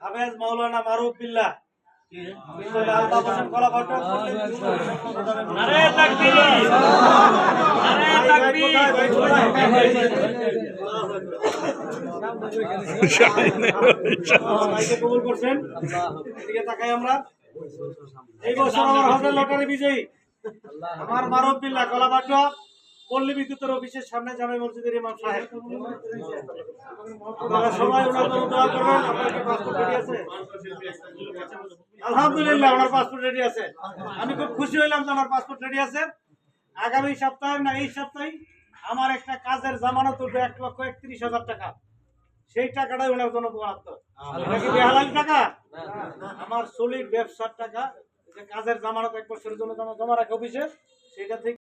হাফেজ মারুফ বিল্লাহ। এই বছর আমার হজের লটারি বিজয়ী। আমার মারব বিল্লাহ কলাবাটা পল্লী বিদ্যুতের অফিসের সামনে জামে মসজিদের ইমাম সাহেব। আপনারা আলহামদুলিল্লাহ, ওনার পাসপোর্ট রেডি আছে। আমি খুব খুশি হইলাম যে আমার পাসপোর্ট রেডি আছে। আগামী সপ্তাহে, না, এই সপ্তাহে আমার একটা কাজের জামানত উঠবে এক লক্ষ একত্রিশ হাজার টাকা। সেই টাকাটাই ওনার জন্য বরাদ্দ টাকা? আমার সলিড ব্যবসার টাকা, যে কাজের জামানত এক বছরের জন্য জমা রাখে অফিসে, সেটা থেকে